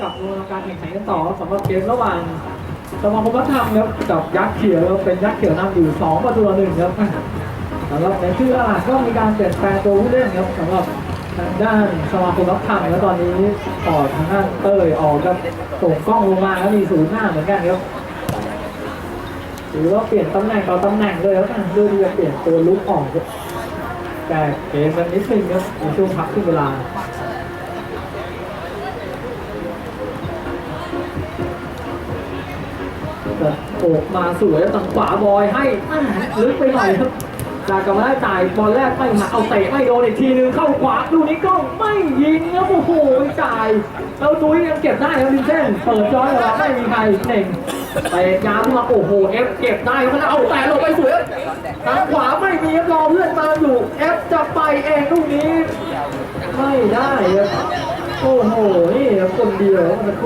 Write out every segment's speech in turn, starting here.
กับดูการแข่งขันกันต่อสำหรับเกมระหว่างสมาคมวัฒนธรรมครับกับยักษ์เขียวเป็นยักษ์เขียวนำอยู่สองประตูต่อหนึ่งครับสำหรับในชื่ออาก็มีการเปลี่ยนแปลงตัวผู้เล่นครับสำหรับทางด้านสมาคมวัฒนธรรมแล้วตอนนี้ต่อทางด้านเต้ยออกครับส่งกล้องลงมาแล้วมีศูนย์หน้าเหมือนกันครับหรือว่าเปลี่ยนตำแหน่งต่อตำแหน่งเลยครับเพื่อที่จะเปลี่ยนตัวลุกออกครับแต่เกมมันนิดนึงครับในช่วงพักครึ่งเวลา โอกมาสวยแล้วทางขวาบอยให้ลึกไปหน่อยครับจากกลับมาได้จ่ายบอลแรกไม่มาเอาเตะไม่โดนอีกทีนึงเข้าขวาดูนี้กล้องไม่ยิงครับโอ้โหจ่ายแล้วนุ้ยยังเก็บได้ครับลินเซนเปิดจอยแล้วไม่มีใครเน่งเตะยาวมาโอ้โหเอฟเก็บได้ครับแล้วเอาแต่ลงไปสวยทางขวาไม่มีครับรอเพื่อนตาอยู่เอฟจะไปเองลูกนี้ ไม่ได้ครับโอ้โหนี่คนเดียวครับมัน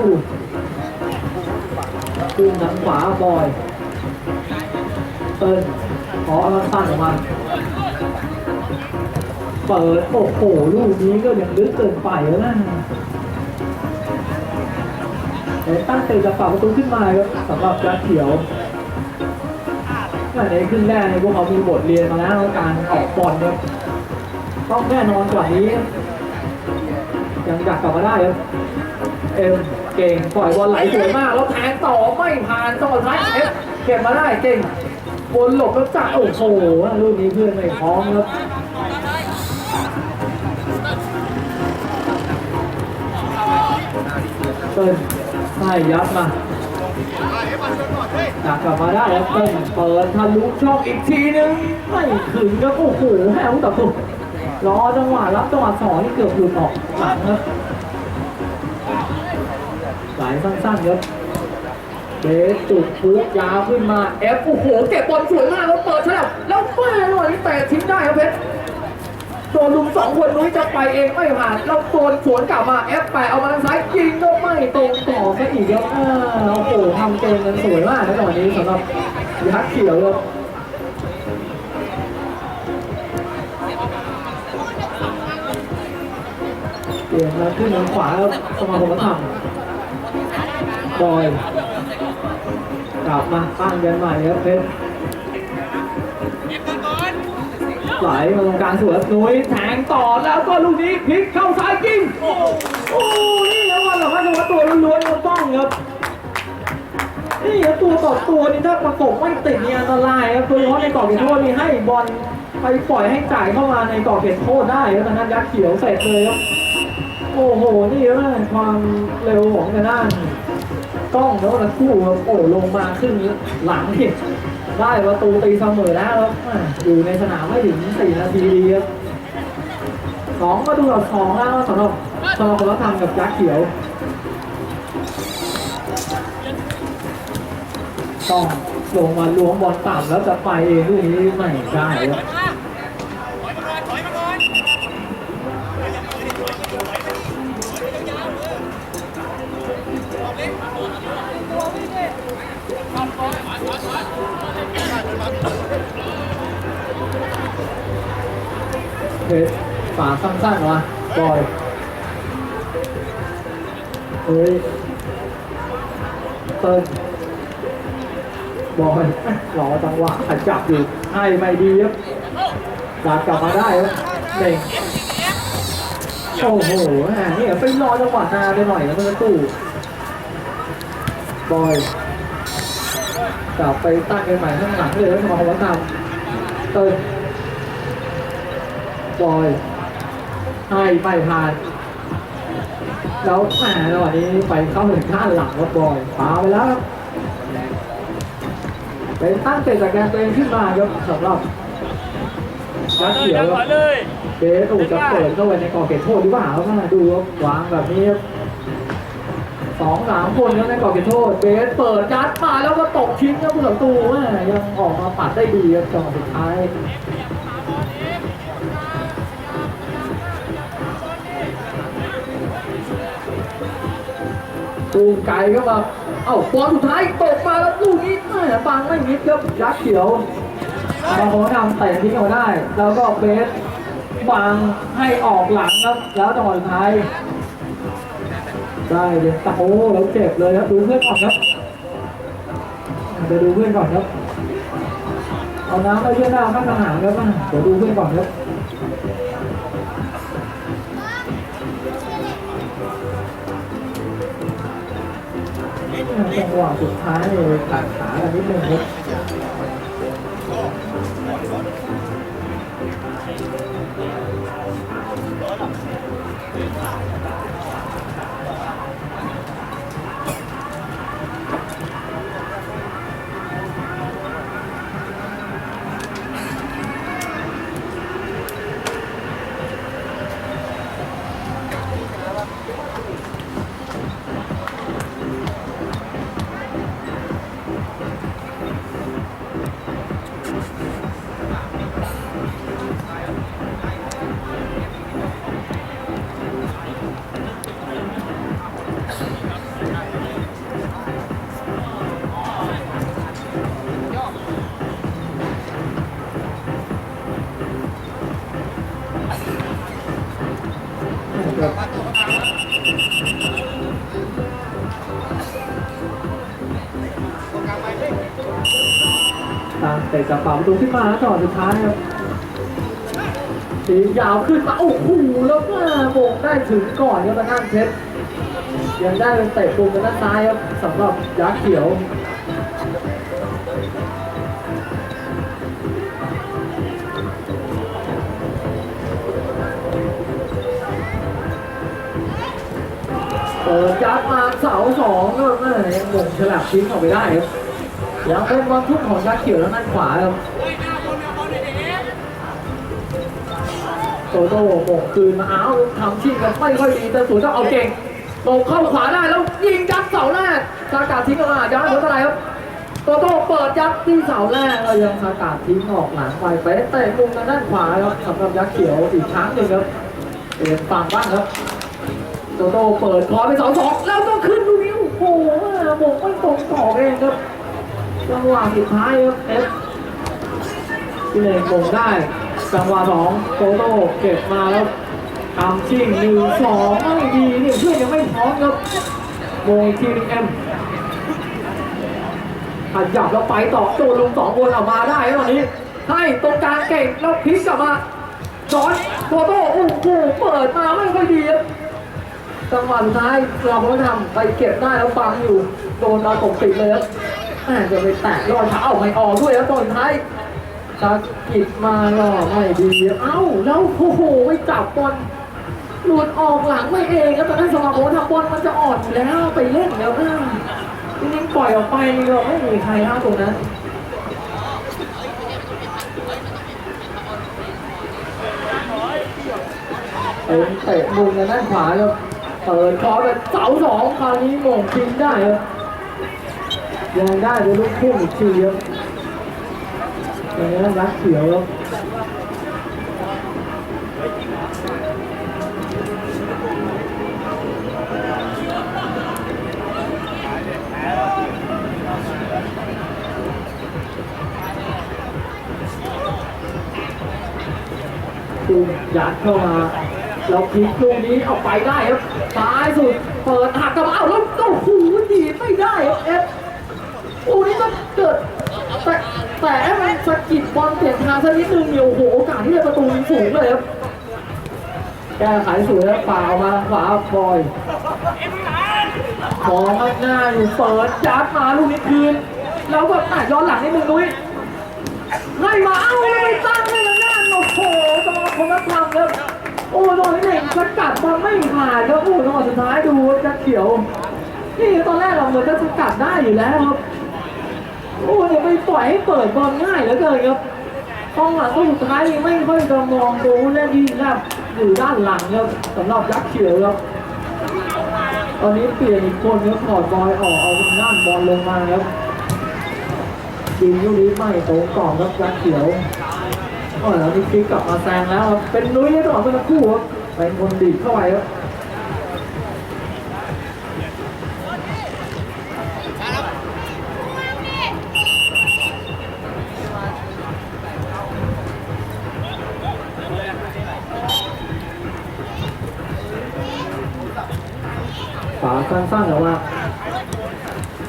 คู่คืนทางขวาบอย เปิดขอเอาสั้นออกมาเปิดโอ้โหลูกนี้ก็ยังลึกเกินไปแล้วนะแต่ตั้งเตะจะฝากประตูขึ้นมาครับสำหรับยักษ์เขียวในครึ่งแรกในพวกเขามีบทเรียนมาแล้วการออกบอลเนี่ยต้องแน่นอนกว่านี้ ยังอยากกลับมาได้ครับ เอ็มเก่งปล่อยบอลไหลสวยมากแล้วแทงต่อไม่ผ่านต่อท้ายเอฟเก็บมาได้เก่งบนหลบแล้วจ่าโอ้โหลูกนี้เพื่อนไม่พร้อมครับเติ้ลให้ยัดมาอยากกลับมาได้แล้วเติ้ลเปิดทะลุช่องอีกทีนึงไม่ถึงครับโอ้โหแหวต่อตัวรอจังหวะรับจังหวะสองนี่เกือบหลุดออกหลังครับ สายสั้นๆครับเบสจุดฟุกยาวขึ้นมาเอฟโอ้โหเก็บบอลสวยมากแล้วเปิดฉลับแล้วแม่หน่อยแต่ทิ้งได้ครับเพชรตัวลุมสองคนนุ้ยจะไปเองไม่ผ่านแล้วโดนสวนกลับมาเอฟไปเอามาทางซ้ายยิงก็ไม่ตรงต่อซะอีกครับอ้วโอ้โหทำเกมกันสวยมากนะตอนนี้สำหรับยักษ์เขียวครับเปลี่ยนมาขึ้นทางขวาครับสมาคมวัฒนธรรม บอยกลับมาตั้งกันใหม่ครับเพชรไหลมาตรงกลางสวยนุ้ยแทงต่อแล้วก็ลูกนี้พลิกเข้าซ้ายยิงโอ้โหนี่แล้ววันหลังว่าจะว่าตัวล้วนๆมันต้องครับนี่ตัวต่อตัวนี่ถ้าประกบไม่ติดนี่อันตรายครับโดยเฉพาะในกรอบเขตโทษนี่ให้บอลไปปล่อยให้จ่ายเข้ามาในกรอบเขตโทษได้ครับทางนั้นยักษ์เขียวเสร็จเลยครับโอ้โหนี่นะความเร็วของทางด้าน กล้องแล้วนะคู่ครับโอ้ลงมาขึ้นหลังที่ได้ประตูตีเสมอแล้วครับอยู่ในสนามไม่ถึง4นาทีดีครับสองประตูต่อสองแล้วสำหรับสมาคมวัฒนธรรมกับยักษ์เขียวต้องลงมาล้วงบอลต่ำแล้วจะไปเองลูกนี้ไม่ได้ครับาสั้นๆวะบอยเฮ้ยเติ้ลบอยรอจังหวะจับอยู่ให้ไม่ดีครับกลับกลับมาได้ครับเด้งโอ้โหแหมนี่ไปรอจังหวะนาไปหน่อยนะเมื่อสักครู่บอยกลับไปตั้งกันใหม่ข้างหลังเลยแล้วมาวัฒนธรรมเติ้ลบอย ให้ไปผ่าน แล้วแหมจังหวะนี้ไปเข้าถึงข้างหลังครับบอยปาไปแล้วครับเป็นตั้งเตะจากการตัวเองขึ้นมาครับสำหรับยักษ์เขียวครับเลยเบสถูกจะเปิดเข้าไปในกรอบเขตโทษหรือเปล่าครับดูครับวางแบบนี้สองสามคนครับในกรอบเขตโทษ เบสเปิดยัดมาแล้วก็ตกทิ้งครับผู้ต่อตู้ยังออกมาปัดได้ดีครับจังหวะสุดท้าย ตูมไก่เข้ามาเอ้าบอลสุดท้ายตกมาแล้วลูกนี้แม่ปังไม่มิดครับยักษ์เขียวบางคนำเตะทิ้งเอาได้ แล้วก็เบสบังให้ออกหลังครับ แล้วจังหวะสุดท้ายได้เดี๋ยตะโอ้เราเจ็บเลยครับดูเพื่อนก่อนครับเดี๋ยวดูเพื่อนก่อนครับเอาน้ำไปเชื่อหน้าข้างสนามครับเดี๋ยวดูเพื่อนก่อนครับ จังหวะสุดท้ายเลยตัดขากันนิดนึงครับ ประตูขึ้นมาต่อสุดท้ายครับตียาวขึ้นมาโอ้โหแล้วก็โบกได้ถึงก่อนครับทางด้านเพชรยังได้เป็นเตะมุมทางด้านซ้ายครับสำหรับยักษ์เขียวเปิดยัดมาเสาสองก็แม่ยังหม่งฉลับทิ้งออกไปได้ครับ ยังเป็นบอลทุกของยักษ์เขียวแล้วด้านขวาครับโตโต้หม่คืนมาอ้าวทำชิงกันไม่ค่อยดีแต่สวนก็เอาเก่งตกเข้าขวาได้แล้วยิงยัดเสาแรกสากาทิ้งออกมายัดเหลือเท่าไรครับโตโต้เปิดยัดที่เสาแรกแล้วยังสากาทิ้งออกหลังไปไปเตะมุมทางด้านขวาครับสำหรับยักษ์เขียวอีกครั้งหนึ่งครับเปลี่ยนฝั่งบ้างครับโตโต้เปิดคอไปสองสองแล้วก็ขึ้นลูนี้โอ้โหบกไม่ตรงต่อเองครับ จังหวะสุดท้ายครับเอฟที่เลงบงได้จังหวะสองโตโต้เก็บมาแล้วทำชิงหนึ่งสองไม่ดีนี่เพื่อนยังไม่พร้อมครับโมงอีกทีนึงเอ็มขยับแล้วไปต่อโดนลงสองคนออกมาได้ตอนนี้ ให้ตรงกลางเก่งแล้วพลิกกลับมาจอนโตโต้โอ้โหเปิดมาไม่ค่อยดีครับจังหวะสุดท้ายเราก็ทำไปเก็บได้แล้วฟังอยู่ โดนเราตกติดเลยครับ แม่จะไปแตะรอดเท้าไม่ออกด้วยแล้วตอนท้ายตะกิดมาล่อไม่ดีเอ้าแล้วโอ้โหไม่จับบอลหลุดออกหลังไม่เองแล้วตอนนั้นสมาคมทำบอลมันจะอ่อนอยู่แล้วไปเล่นแล้วนะจริงๆปล่อยออกไปก็ไม่มีใครห้ามตรงนั้นเตะมุมในด้านขวาครับเปิดคอไปเสาสองคราวนี้โมงทิ้งได้ครับ ยังได้ไปลูกพุ่งอีกทีครับอย่างนี้รักเขียวครับดูยัดเข้ามาเราพลิกลูกนี้ออกไปได้ครับซ้ายสุด เปิดหักกลับมาเอ้าแล้วโอ้โหดีไม่ได้ครับเอฟ อ้นี่ก็เกิดแต่แต่ให้มันสะกิดบอลเปลี่ยนทางสักนิดนึงเดียวโอ้โหโอกาสที่จะประตูยิงสูงเลยครับแก้ไขสวยแล้วป่าออกมาขวาบอยมองข้างหน้าอยู่เปิดยัดมาลูกนี้คืนแล้วก็อะย้อนหลังนิดนึงนุ้ยให้มาเอ้าแล้วไปตั้งให้มันนั่นโอ้โหสมาคนักทำครับโอ้โดนนี่เองสกัดบอลไม่ขาดครับโอ้จังหวะสุดท้ายดูจะเขียวนี่ตอนแรกเราเหมือนจะสกัดได้อยู่แล้วครับ โอ้เดี๋ยไปปล่อยให้เปิดบอลง่ายเหลือเกินครับกองหลังก็สุดท้ายยังไม่ค่อยจะมองดูเล่นที่แนบอยู่ด้านหลังครับสำหรับยักษ์เขียวครับตอนนี้เปลี่ยนอีกคนครับถอดบอลออกเอาด้านบอลลงมาครับยิงลูกนี้ไม่ตรงกรอบครับยักษ์เขียวก็แล้วนี่พลิกกลับมาแซงแล้วครับเป็นนุ้ยในจังหวะเมื่อสักครู่ครับเป็นคนดีดเข้าไปครับาสั้นๆแต่ว่า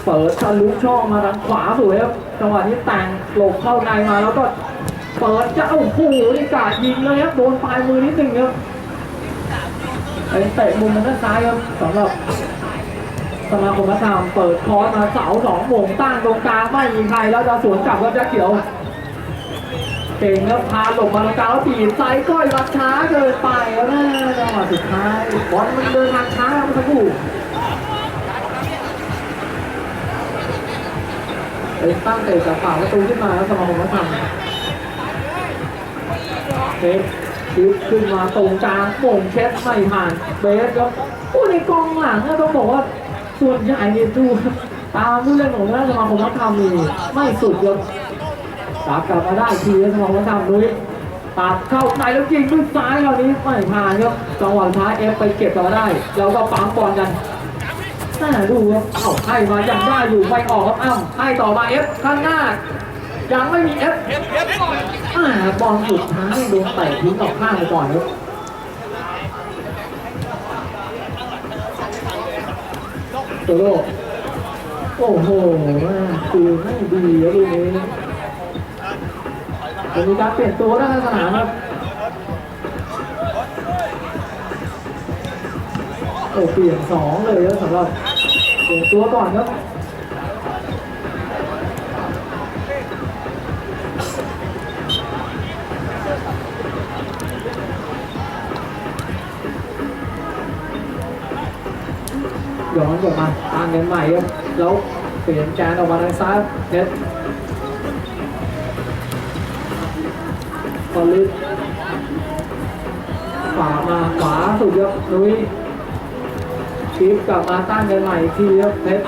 เปิดทะลุช่องมาทางขวาสวยครับจังหวะนี้แต่งหลบเข้าในมาแล้วก็เปิดจะโอ้โหนี่กาดยิงเลยครับโดนปลายมือนิดหนึ่งครับเป็นเตะมุมทางด้านซ้ายครับสำหรับสมาคมนักธรรมเปิดคอร์สมาเสาสองโมงตั้งตรงกลางไม่มีใครแล้วจะสวนกลับครับจ็คเขียวเก่งแล้วพาหลบมาตรงกลางแล้วตีบซ้ายก้อยรัดช้าเกินไปแล้วนะจังหวะสุดท้ายบอลมันเดินทางช้าเมื่อสักค เป็นตั้งเตะจากฝั่งประตูขึ้นมาแล้วสมาคมนักธรรมเบสชิปขึ้นมาตรงกลางโงเช็ดไม่ผ่านเบสครับผู้ในกองหลังต้องบอกว่าส่วนใหญ่เนี่ยดูตามผู้เล่นของนักสมาคมนักธรรมนี่ไม่สุดครับตากลับมาได้ทีแล้วสมองวัฒนธรรมนุ้ยตัดเข้าในแล้วยิงด้วยซ้ายคราวนี้ไม่ผ่านครับจังหวะท้ายเอฟไปเก็บกลับมาได้แล้วก็ปั๊มบอลกัน น่าดูครับเอ้าให้มายังได้อยู่ไม่ออกครับอ้ำให้ต่อมาเอฟข้างหน้า ยังไม่มีเอฟอ่าบอลสุดท้ายโดนเตะทิ้งออกข้างไปก่อนครับโตโร่โอ้โหคือไม่ดีแล้วลูกนี้จะมีการเปลี่ยนตัวด้านสนามครับโอ้เปลี่ยนสองเลยครับสำหรับ เปลี่ยนตัวก่อนครับย้อนกลับมาตั้งกันใหม่ครับแล้วเปลี่ยนแกนออกมาทางซ้ายเน็ตพอลึกขวามาขวาสุดครับนุ้ย ชิปกลับมาตั้งกันใหม่ทีครับเพชร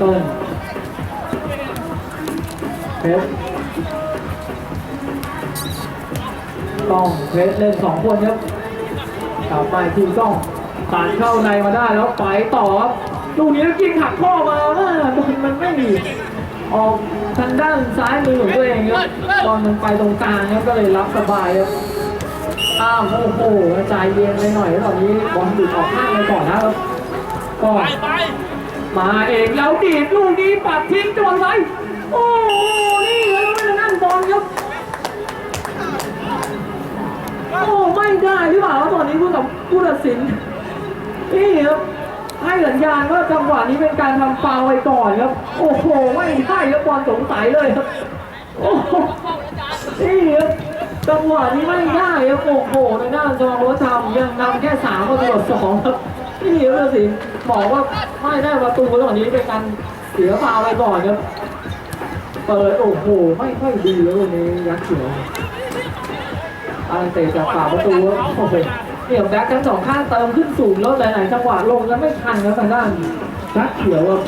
ต้นเพชรต้องเพชรเล่นสองคนครับกลับมาอีกทีต้องตัดเข้าในมาได้แล้วไปต่อครับลูกนี้ยิงหักข้อมาเออบอลมันไม่มีออกทางด้านซ้ายมือของตัวเองครับบอลมันไปตรงกลางครับก็เลยรับสบายครับ อ้าวโอ้โหใจเย็นไปหน่อยตอนนี้บอลหลุดออกข้างไปก่อนนะครับก็ไปไปมาเองแล้วดีดลูกนี้ปัดทิ้งจังหวะซ้ายโอ้โหนี่เลยไม่ได้นั่นบอลครับโอ้ไม่ได้หรือเปล่าตอนนี้ผู้กับผู้ตัดสินนี่ครับให้สัญญาณว่าจังหวะนี้เป็นการทำฟาวล์ไปก่อนครับ โอ้โหไม่ได้แล้วบอลสงสัยเลยครับโอ้โหนี่ครับ จังหวะนี้ไม่ได้ครับโอ้โหในด้านจอรถทำยังนำแค่สามประตูสองครับนี่ครับผู้ตัดสิบอกว่าไม่ได้ประตูตอนนี้เป็นการเสียฟาวไปก่อนครับเปิดโอ้โหไม่ค่อยดีเลยวันนี้ยักษ์เขียวอารันเตะจากฝ่าประตูโอ้โหเนี่ยแบ็คทั้งสองข้างเติมขึ้นสูงแล้วหลายๆจังหวะลงแล้วไม่ทันครับทางด้านยักษ์เขียวครับ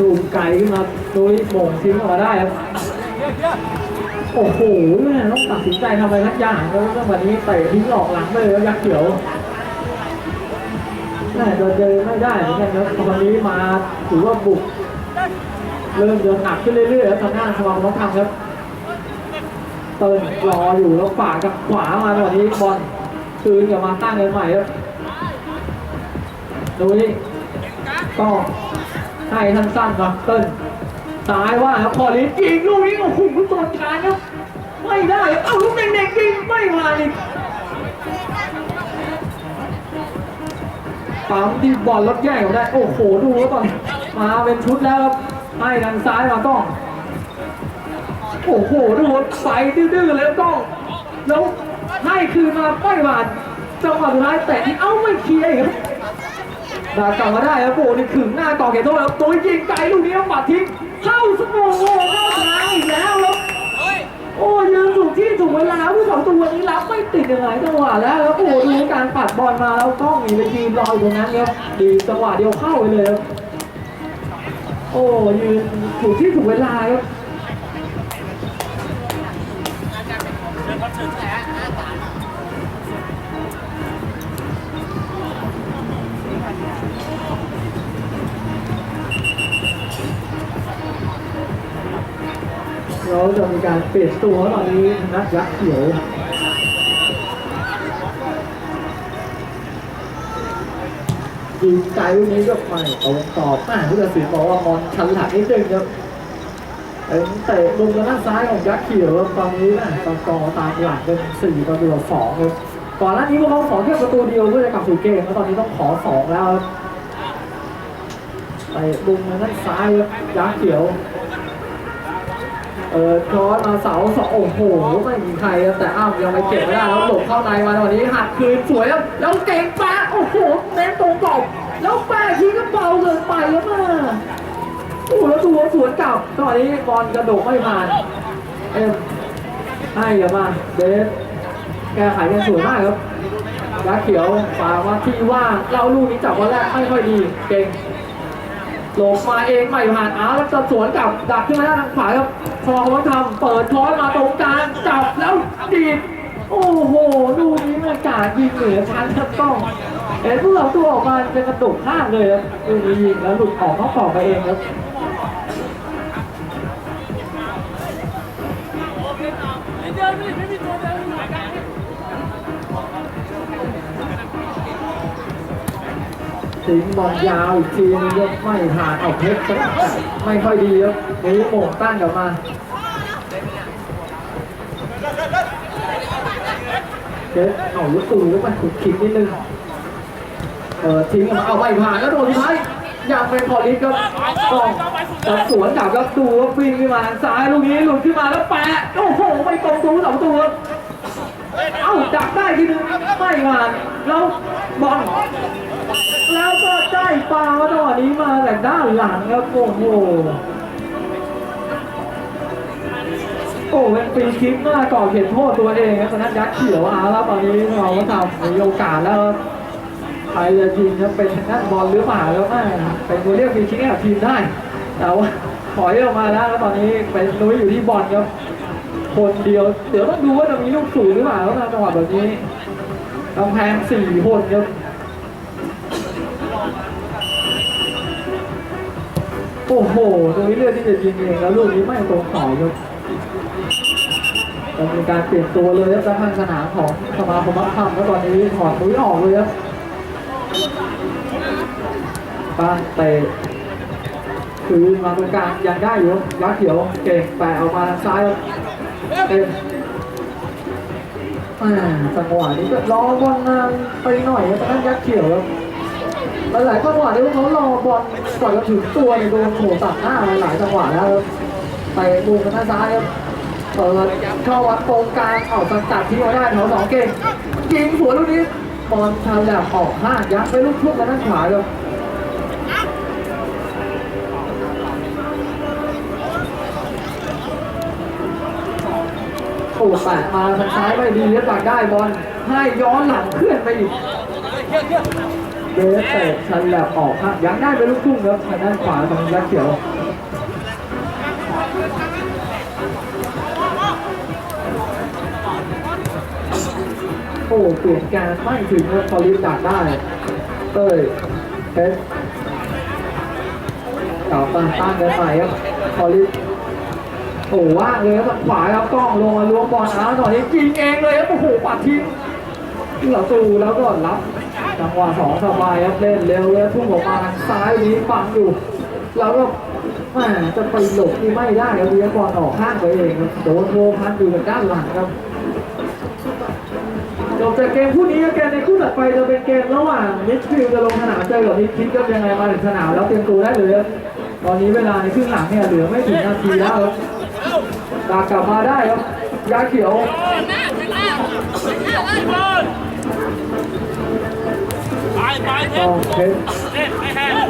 ซูมไกลขึ้นมาโดยโมงทิ้งออกมาได้ครับ โอ้โหแม่ต้องตัดสินใจทำอะไรทักอย่างแล้วก็วันนี้เตะทิ้งหลอกหลังไปเลยยักษ์เขียวแม่จะเจอไม่ได้เหมือนกันครับตอนนี้มาถือว่าบุก เริ่มเดินหนักขึ้นเรื่อยๆครับทางหน้าสมาคมต้องทำครับ เติร์นรออยู่แล้วฝ่ากับขวามาตอนนี้บอลคืนกลับมาตั้งกันใหม่ครับดูนี่ก็ ให้ท่านสั้นครับเติ้ลซ้ายว่าครับพอลิสยิงลูกนี้โอ้โหตอนการครับไม่ได้เอ้าลูกเด็กๆยิงไม่มาอีกปั๊มที่บอลรถแย่งออกได้ โอ้โหดูแล้วตอนมาเป็นชุดแล้วครับให้ทางซ้ายมาต้อง โอ้โหดูใส่ดื้อๆเลยต้องแล้วให้คืนมาไม่บาดจังหวะสุดท้ายแต่เอ้าไม่เคลียร์ครับ ดากลับมาได้ครับโอ้โหนี่ขึงหน้าต่อเขตโทษแล้วตัวยิงไกลลูกนี้ต้องปัดทิ้งเข้าสมองโอ้โหเข้าทางอีกแล้วครับเฮ้ยโอ้ยืนถูกที่ถูกเวลาผู้สองตัวนี้รับไม่ติดยังไงจังหวะแล้วแล้วโอ้โหดูการปัดบอลมาแล้วกล้องมีไปยืนรออยู่ตรงนั้นครับดีจังหวะเดียวเข้าไปเลยครับโอ้ยืนถูกที่ถูกเวลาครับ จะมีการเปลี่ยนตัวตอนนี้นักยักษ์เขียวยิงไกลลูกนี้ก็ไม่ตรงตอบอ่าผู้ตัดสินบอกว่ามอนชันหลักนิดนึงครับเป็นเตะมุมทางด้านซ้ายของยักษ์เขียวตอนนี้นะตอนกอตามหลังเป็นสี่ประตูต่อสองครับก่อนหน้านี้พวกเขาขอแค่ประตูเดียวเพื่อจะกลับสู่เกมแล้วตอนนี้ต้องขอสองแล้วครับเตะมุมทางด้านซ้ายครับยักษ์เขียว เออคอสมาเสาสองโอ้โหไม่มีใครครับแต่อ้าวยังไม่เก็บไม่ได้แล้วหลบเข้าในมาตอนนี้หักคืนสวยครับแล้วเก่งแปะโอ้โหเน้นตรงกรอบแล้วแปะทีก็เบาเกินไปแล้วมาโอ้แล้วดูว่าสวนกลับตอนนี้บอลกระโดดไม่ผ่านเอ็มให้เดี๋ยวมาเดฟแก้ไขกันสวยมากครับยักษ์เขียวฝากมาที่ว่างเราลูกนี้จับวันแรกไม่ค่อยดีเก่งหลบมาเองไม่ผ่านอ้าวแล้วจะสวนกลับดักขึ้นมาด้านทางขวาครับ พอเขาทำเปิดท้อยมาตรงกลางจับแล้วดีดโอ้โห ดูนี้มันกาดยิงเหนือชั้นครับต้องเห็นพวกเราตัวออกมาเป็นกระตุกข้างเลยครับดูนี้ยิงแล้วหลุดออกนอกกรอบไปเองครับ ทิ้งบอลยาวอีกทีนึงก็ไม่ผ่านเอาเพชรก็ไม่ค่อยดีครับนี้โมงตั้งกลับมาเพชรเอาลูกตูแล้วมันขุดขิดนิดนึงเออทิ้งเอาไม่ผ่านแล้วโดนสุดท้ายอยังเป็นพอลิสครับต้องจับสวนกลับแล้วดูว่าวิ่งขึ้นมาซ้ายลูกนี้หลุดขึ้นมาแล้วแปะโอ้โหไม่ตรงตัวสองตัวเอ้าดักได้ทีนึงไม่ผ่านแล้วบอล ก็ได้าจังหวะนี้มาจากด้านหลังครับโอ้โหโอ้เป็นฟรีคิกหน้าก่อเขียนโทษตัวเองครับนั้นยักษ์เขียวอาแล้วตอนนี้เราก็ทำมีโอกาสแล้วใครจะยิงจะเป็นทางด้านบอลหรือเปล่าแล้วไม่เป็นตัวเรียกฟรีคิกให้กับทีมได้แต่ว่าถอยออกมาแล้วแล้วตอนนี้เป็นนุ้ยอยู่ที่บอลครับคนเดียวเดี๋ยวต้องดูว่าจะมีลูกสูงหรือเปล่าแล้วนะจังหวะแบบนี้กำแพงสี่คนครับ โอ้โหตรงนี้เลือกที่จะยิงเองแล้วลูกนี้ไม่ตรงต่อครับจะมีการเปลี่ยนตัวเลยครับทางสนามของสมาคมบัคคัมแล้วตอนนี้ถอดนุ้ยออกเลยครับป้านเตะคือมาตรงกลางยังได้อยู่ยักษ์เขียวเก่งแปะออกมาทางซ้ายเต็มจังหวะนี้ก็รอบอลนานไปหน่อยครับทางด้านยักษ์เขียวครับ หลายจังหวะที่เขารอบอลก่อนจะถึงตัวเนี่ยโดนโผตัดหน้าหลายจังหวะแล้วไปมุมทางด้าซ้ายครับเปิดเข้าวัดตรงกลางเอาสกัดที่มาได้แถวสองเก่งยิงสวลูกนี้บอลทาแบบออกห้างยักไปลูกทุ่งทางด้านขวาครับโอ้แปะมาทางซ้ายไม่ดีแล้วตักได้บอลให้ย้อนหลังเคลื่อนไปอีก เดฟเตะชันแลบออกครับยังได้ไปลูกทุ่งครับทางด้านขวาของยักษ์เขียวโอ้เปลี่ยนการไม่ถึงครับพอลิฟดักได้เต้ยเพชรกลับมาตั้งกันใหมครับพอลิฟโอ้ว่างเลยครับขวาครับกล้องลงมาล้วงบอลเอาหน่อยนี้ยิงเองเลยครับโอ้โหปัดทิ้งที่ประตูแล้วก็รับ จังหวะสองสบายครับเล่นเร็วเลยพุ่งออกมาทางซ้ายนี้ปังอยู่ แล้วก็แหมจะไปหลบที่ไม่ได้ครับเลี้ยงบอลออกข้างไปเองครับโดนโวพันอยู่ทางด้านหลังครับจบจากเกมคู่นี้ครับเกมในคู่ถัดไปจะเป็นเกมระหว่างมิดฟิลจะลงสนามเจอกับมิดคิดก็ยังไงมาถึงสนามแล้วเตรียมตัวได้เลยครับตอนนี้เวลาในครึ่งหลังเนี่ยเหลือไม่ถึงนาทีแล้วครับตากลับมาได้ครับยาเขียว ไปไปเทต้ปองเพชรเทปไม่แห้ง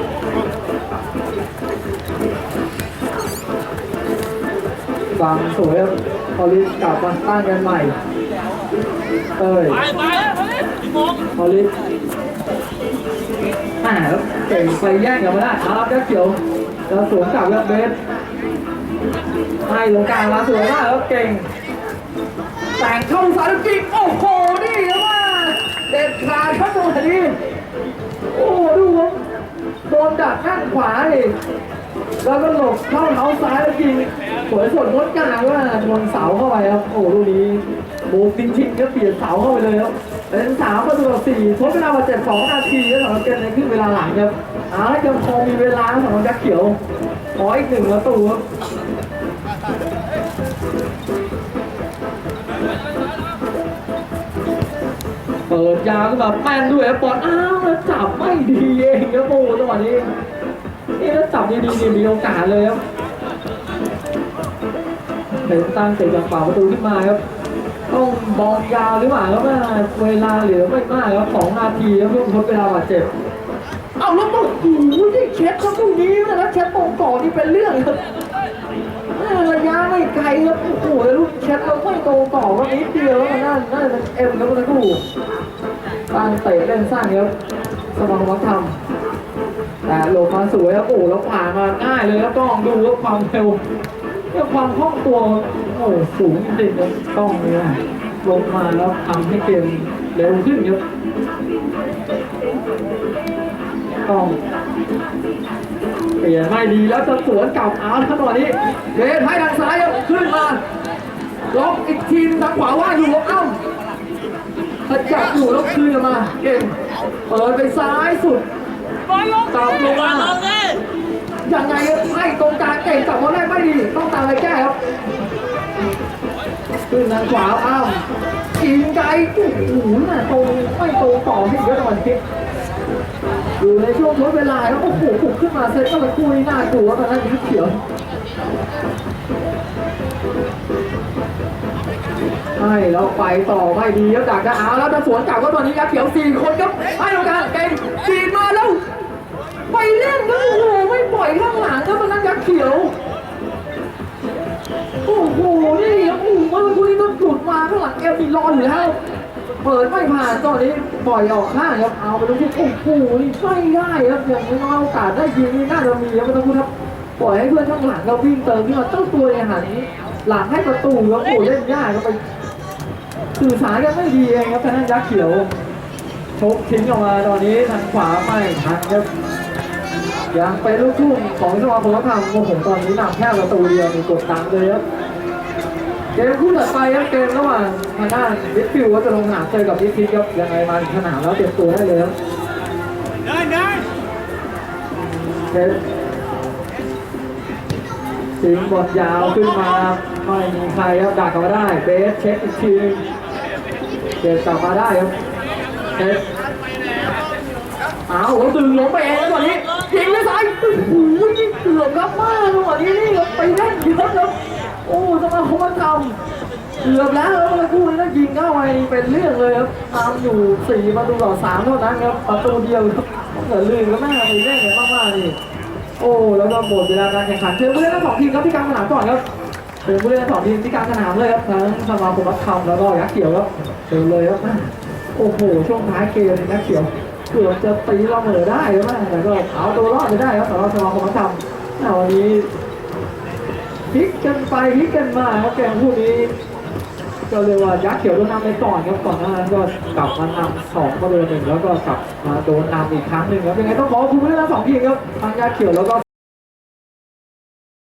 ฟังสวยครับพอลิสกลับมาตั้งกันใหม่ เอ้ยไปไปพี่มงพอลิสอ่าแล้วเก่งไปแย่งกันมาได้ครับยาเขียวแล้วสวนกลับแล้วเบสให้ตรงกลางมาสวยมากแล้วเก่งแต่งเข้าสายแล้วยิงโอ้โหนี่ครับว่าเด็ดขาดครับจังนี้ ดูว้โดนดักด้านขวาอีกแล้วก็หลบเข้าเท้าซ้ายแล้วยิงสวยสดงดงามว่าชนเสาเข้าไปครับโอ้ลูกนี้โบกจริงๆก็เปลี่ยนเสาเข้าไปเลยครับเป็นสามประตูต่อสี่ทดเวลามาเจ็ดสองนาทีแล้วสำหรับเกมในครึ่งเวลาหลังครับอ้าวยังพอมีเวลาสำหรับยักษ์เขียวขออีกหนึ่งประตูครับ ปิดยาวขึ้นมาแม่นด้วยบอลอ้าวแล้วจับไม่ดีเองครับโอ้โหจังหวะนี้นี่แล้วจับดีๆนี่มีโอกาสเลยครับเป็นตั้งเตะจากฝ่าประตูขึ้นมาครับต้องบอลยาวหรือเปล่าครับเวลาเหลือไม่มากครับสองนาทีครับช่วงทดเวลาบาดเจ็บเอาแล้วต้องโอ้โหนี่เช็ดครับตรงนี้นะแล้วเช็ดตรงก่อนนี่เป็นเรื่องครับระยะไม่ไกลครับโอ้โหลูกเช็ดเราไม่ตรงต่อก็นิดเดียวแล้วมันน่าน่าจะเป็นเอ็มแล้วนะคู่ ตั้งเตะเล่นสร้างครับสมองวัฒนธรรมแต่หลงมาสวยครับโอ้แล้วผ่านมาง่ายเลยแล้วต้องดูแล้วความเร็วแล้วความคล่องตัวโอ้สูงจริงๆครับต้องเนี่ยลงมาแล้วทำให้เกมเร็วขึ้นครับต้องเปลี่ยนไม่ดีแล้วจะสวนกลับอาร์ตขนนี้เดนให้ทางซ้ายขึ้นมาล็อกอีกทีมทางขวาว่าอยู่หัวเอ้า ขจับอยู่แล้วคืนมาเก่งเปิดไปซ้ายสุดบอลลงตามลงมาลงดิยังไงให้ตรงกลางเก่งจับบอลแรกไม่ดีต้องตามไปแก้ครับขึ้นทางขวาอ้าวอิงไกลโอ้โหน่ะตรงไม่ตรงต่อให้เยอะจังหวะนี้อยู่ในช่วงทดเวลาแล้วโอ้โหปลุกขึ้นมาเซตก็เลยคู่นี้น่ากลัวตอนนั้นสีเขียว ให้แล้วไปต่อไม่ดีแล้วจากจะเอาแล้วจะสวนกลับก็ตอนนี้ยักษ์เขียวสี่คนครับให้ตรงกางเก่งจีนมาแล้ว ไปเล่นก็โอ้โหไม่ปล่อยข้างหลังก็มันนั่นยักษ์เขียวโอ้โหนี่ครับโอ้โหเมื่อคู่นี้ต้องหลุดมาข้างหลังเอลมีรออยู่แล้วเปิดไม่ผ่านตอนนี้ปล่อยออกข้างครับเอาไปดูที่โอ้โหนี่ไม่ได้ครับอย่างน้อยโอกาสได้ยิงนี่น่าจะมีครับไม่ต้องพูดครับปล่อยให้เพื่อนข้างหลังเราวิ่งเติมขึ้นมาเจ้าตัวเนี่ยหันหลังให้ประตูครับโอ้โหเล่นยากครับไป สื่อสารกันไม่ดีเองครับทางด้านยักษ์เขียวชกทิ้งออกมาตอนนี้ทางขวาไม่ทันครับยังเป็นลูกทุ่งของสมาคมธรรมโอ้โหตอนนี้นำแค่ประตูเดียวมีกดตามเลยครับเกมคู่ต่อไปครับเกมระหว่างทางด้านวิทฟิวก็จะลงสนามเจอกับวิทิครับยังไงมาสนามแล้วเตรียมตัวได้เลยครับเดินเดินเกมสิงบอลยาวขึ้นมาไม่มีใครครับดักกลับมาได้เบสเช็คอีกทีนึง เกมกลับมาได้ครับเบสเอาแล้วดึงลงไปเองแล้วตอนนี้ยิงด้วยซ้ายโอ้โหยิงเกือบครับมากจังหวะนี้นี่ครับไปเล่นยิงครับโอ้สมาคมมันทำเกือบแล้วแล้วคู่นี้ก็ยิงเข้าไปเป็นเรื่องเลยครับตามอยู่สี่ประตูต่อสามเท่านั้นครับประตูเดียวครับเกิดลื่นก็แม่ไปเล่นกันมากๆนี่โอ้แล้วก็หมดเวลาการแข่งขันเจอผู้เล่นทั้งสองทีมครับที่กลางสนามก่อนครับเจอผู้เล่นทั้งสองทีมที่กลางสนามเลยครับทั้งสมาคมรักคำแล้วก็ยักษ์เขียวครับ เจอเลยครับแม่โอ้โห ช่วงท้ายเกมยักเขียวเกือบจะตีเราเหมือได้ครับแม่แต่ก็เอาตัวรอดไปได้ครับสำหรับสมาคมรักคำแต่วันนี้พลิกกันไปพลิกกันมาครับแกงคู่นี้ก็เรียกว่ายักษ์เขียวโดนนำไปก่อนครับก่อนหน้านั้นก็กลับมานำสองประตูหนึ่งแล้วก็กลับมาโดนนำอีกครั้งหนึ่งครับยังไงต้องขอคุณผู้เล่นทั้งสองทีมครับทั้งยักษ์เขียวแล้วก็